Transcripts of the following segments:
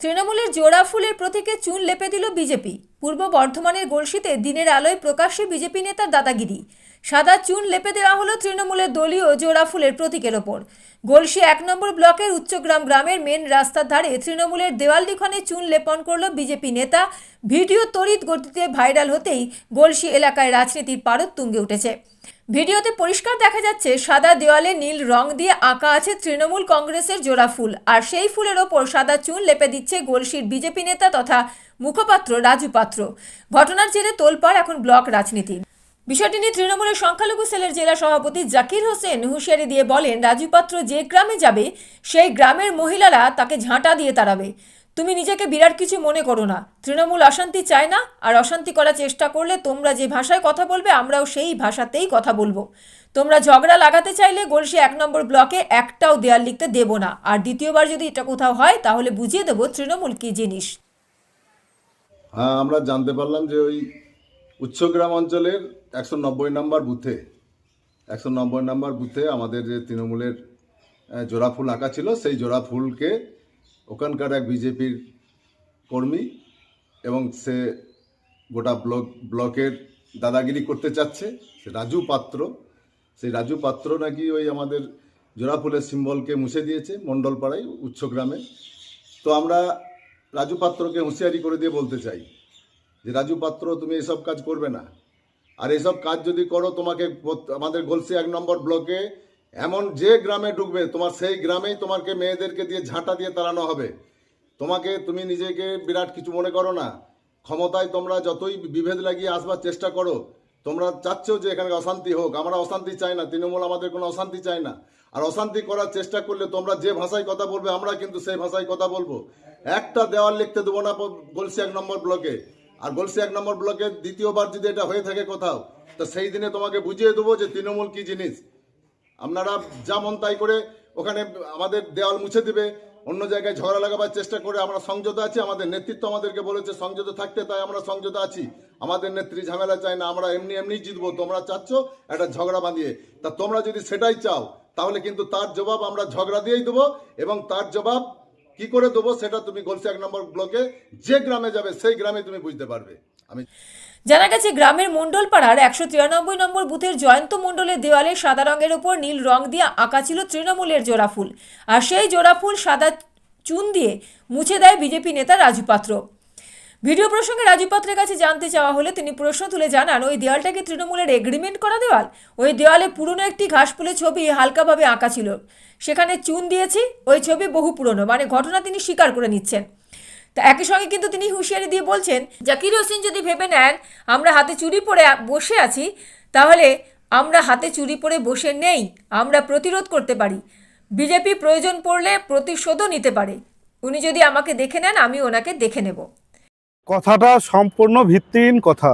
তৃণমূলের জোড়া ফুলের প্রতীকে চুন লেপে দিল বিজেপি। পূর্ব বর্ধমানের গলসিতে দিনের আলোয় প্রকাশ্যে বিজেপি নেতার দাদাগিরি। সাদা চুন লেপে দেওয়া হলো তৃণমূলের দলীয় জোড়া ফুলের প্রতীকের ওপর। গলসি এক নম্বর ব্লকের উচ্চগ্রাম গ্রামের মেন রাস্তার ধারে তৃণমূলের দেওয়াল লিখনে চুন লেপন করল বিজেপি নেতা। ভিডিও তড়িৎ গতিতে ভাইরাল হতেই গলসি এলাকায় রাজনীতির পারদ তুঙ্গে উঠেছে। ভিডিওতে পরিষ্কার দেখা যাচ্ছে, সাদা দেওয়ালে নীল রং দিয়ে আঁকা আছে তৃণমূল কংগ্রেসের জোড়া ফুল। আর সেই ফুলের ওপর সাদা চুন লেপে দিচ্ছে গলসির বিজেপি নেতা তথা মুখপাত্র রাজু পাত্র। ঘটনার জেরে তোলপাড় এখন ব্লক রাজনীতি বিষয়টি নিয়ে তৃণমূলের সংখ্যালঘু সেলের জেলা সভাপতি জাকির হোসেন হুঁশিয়ারি দিয়ে বলেন, রাজু পাত্র যে গ্রামে যাবে, সেই গ্রামের মহিলারা তাকে ঝাঁটা দিয়ে তাড়াবে। তুমি নিজেকে বিরাট কিছু মনে করো না। তৃণমূল অশান্তি চায় না, আর অশান্তি করার চেষ্টা করলে তোমরা যে ভাষায় কথা বলবে, আমরাও সেই ভাষাতেই কথা বলব। তোমরা ঝগড়া লাগাতে চাইলে গলসি এক নম্বর ব্লকে একটাও দেয়াল লিখতে দেবো না। আর দ্বিতীয়বার যদি এটা কোথাও হয়, তাহলে বুঝিয়ে দেবো তৃণমূল কি জিনিস। হ্যাঁ আমরা জানতে পারলাম যে ওই উচ্চগ্রাম অঞ্চলের একশো নব্বই নম্বর বুথে, একশো নব্বই নম্বর বুথে আমাদের যে তৃণমূলের জোড়া ফুল আঁকা ছিল, সেই জোড়া ফুলকে ওখানকার এক বিজেপির কর্মী এবং সে গোটা ব্লক, ব্লকের দাদাগিরি করতে চাচ্ছে, সে রাজু পাত্র। সেই রাজু পাত্র নাকি ওই আমাদের জোড়া ফুলের সিম্বলকে মুছে দিয়েছে মণ্ডলপাড়ায় উচ্চগ্রামে। তো আমরা রাজু পাত্রকে হুঁশিয়ারি করে দিয়ে বলতে চাই যে, রাজু পাত্র, তুমি এসব কাজ করবে না। আর এসব কাজ যদি করো, তোমাকে আমাদের গলসি এক নম্বর ব্লকে এমন যে গ্রামে ঢুকবে, তোমার সেই গ্রামেই তোমাকে মেয়েদেরকে দিয়ে ঝাঁটা দিয়ে তাড়ানো হবে। তোমাকে, তুমি নিজেকে বিরাট কিছু মনে করো না। ক্ষমতায় তোমরা যতই বিভেদ লাগিয়ে আসবার চেষ্টা করো, তোমরা চাচ্ছ যে, এখানে অশান্তি হোক। আমরা অশান্তি চাই না। তৃণমূল আমাদের কোনো অশান্তি চাই না। আর অশান্তি করার চেষ্টা করলে তোমরা যে ভাষায় কথা বলবে, আমরা কিন্তু সেই ভাষায় কথা বলব। একটা দেওয়াল লিখতে দেবো না, গলসি এক নম্বর ব্লকে। আর গলসি এক নম্বর ব্লকে দ্বিতীয়বার যদি এটা হয়ে থাকে কোথাও, তো সেই দিনে তোমাকে বুঝিয়ে দেবো যে তৃণমূল কি জিনিস। আপনারা যা মন তাই করে ওখানে আমাদের দেওয়াল মুছে দিবে, অন্য জায়গায় ঝগড়া লাগাবার চেষ্টা করে আমরা সংযত আছি, আমাদের নেতৃত্ব আমাদেরকে বলেছে সংযত থাকতে তাই আমরা সংযত আছি। আমাদের নেত্রী ঝামেলা চাই না, আমরা এমনি এমনি জিতবো, তোমরা চাচ্ছ একটা ঝগড়া বাঁধিয়ে। তা তোমরা যদি সেটাই চাও, তাহলে কিন্তু তার জবাব আমরা ঝগড়া দিয়েই দেবো এবং তার জবাব কি করে দেবো সেটা তুমি গলসি এক নম্বর ব্লকে যে গ্রামে যাবে সেই গ্রামে তুমি বুঝতে পারবে। আমি জানা গেছে গ্রামের মণ্ডলপাড়ার একশো তিরানব্বই নম্বর বুথের জয়ন্ত মন্ডলের দেওয়ালে সাদা রঙের ওপর নীল রং দিয়ে আঁকা ছিল তৃণমূলের জোড়া ফুল। আর সেই জোড়া ফুল সাদা চুন দিয়ে মুছে দেয় বিজেপি নেতা রাজু পাত্র। ভিডিও প্রসঙ্গে রাজু পাত্রের কাছে জানতে চাওয়া হলে তিনি প্রশ্ন তুলে জানান, ওই দেওয়ালটাকে তৃণমূলের এগ্রিমেন্ট করা দেওয়াল? ওই দেওয়ালে পুরনো একটি ঘাসফুলের ছবি হালকাভাবে আঁকা ছিল। সেখানে চুন দিয়েছি, ওই ছবি বহু পুরনো। মানে ঘটনা তিনি স্বীকার করে নিচ্ছেন। তা একই সঙ্গে কিন্তু তিনি হুঁশিয়ারি দিয়ে বলছেন, জাকির হোসেন যদি ভেবে নেন, আমরা হাতে চুরি পরে বসে আছি, তাহলে আমরা হাতে চুরি পরে বসে নেই, আমরা প্রতিরোধ করতে পারি। বিজেপি প্রয়োজন পড়লে প্রতিশোধও নিতে পারে। উনি যদি আমাকে দেখে নেন, আমি ওনাকে দেখে নেব। কথাটা সম্পূর্ণ ভিত্তিহীন কথা।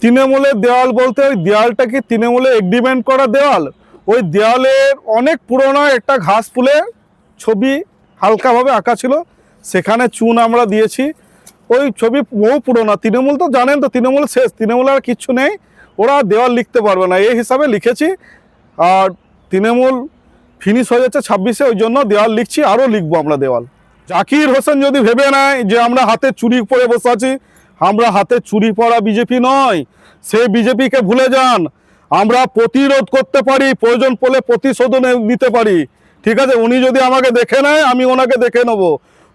তৃণমূলের দেওয়াল বলতে ওই দেওয়ালটা কি তৃণমূলে এগ্রিমেন্ট করা দেওয়াল? ওই দেওয়ালের অনেক পুরনো একটা ঘাস ফুলের ছবি হালকাভাবে আঁকা ছিল, সেখানে চুন আমরা দিয়েছি। ওই ছবি বহু পুরোনো, তৃণমূল তো জানেন তো, তৃণমূল শেষ, তৃণমূল আর কিচ্ছু নেই। ওরা দেওয়াল লিখতে পারবে না, এই হিসাবে লিখেছি। আর তৃণমূল ফিনিশ হয়ে যাচ্ছে ছাব্বিশে, ওই জন্য দেওয়াল লিখছি, আরও লিখব আমরা দেওয়াল। জাকির হোসেন যদি ভেবে নেয় যে আমরা হাতে চুরি পরে বসে আছি, আমরা হাতে চুরি পড়া বিজেপি নয়, সে বিজেপিকে ভুলে যান। আমরা প্রতিরোধ করতে পারি, প্রয়োজন পড়লে প্রতিশোধন নিতে পারি। ঠিক আছে, উনি যদি আমাকে দেখে নেয়, আমি ওনাকে দেখে নেব।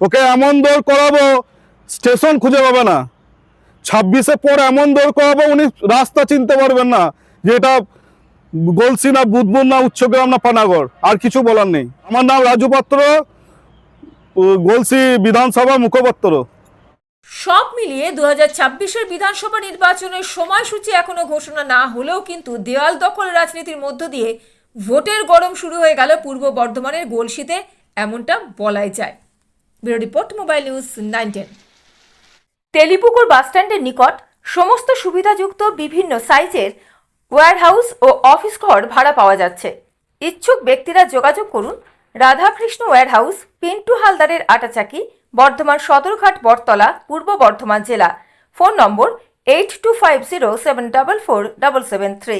ওকে এমন দৌড় করাবো, স্টেশন খুঁজে পাবে না। ছাব্বিশে পর এমন দৌড় করাবো, উনি রাস্তা চিনতে পারবেন না যে এটা গলসি না বুধবুর না উচ্চগ্রাম না পানাগড়। আর কিছু বলার নেই। আমার নাম রাজু পাত্র। গলসি বিধানসভা মুখপাত্র। সব মিলিয়ে দু হাজার বিধানসভা নির্বাচনের সময়সূচি এখনও ঘোষণা না হলেও কিন্তু দেওয়াল দখল রাজনীতির মধ্য দিয়ে ভোটের গরম শুরু হয়ে গেল পূর্ব বর্ধমানের গোলসিতে, এমনটা বলাই যায়। Bureau report, mobile news nine ten Telipukur বাসস্ট্যান্ডের নিকট সমস্ত সুবিধাযুক্ত বিভিন্ন সাইজের ওয়্যারহাউস ও অফিস ঘর ভাড়া পাওয়া যাচ্ছে। ইচ্ছুক ব্যক্তিরা যোগাযোগ করুন রাধাকৃষ্ণ ওয়্যারহাউস পিন্টু হালদারের আটাচাকি, বর্ধমান সদরঘাট, বটতলা, পূর্ব বর্ধমান জেলা। Phone number eight two five zero seven double four double seven three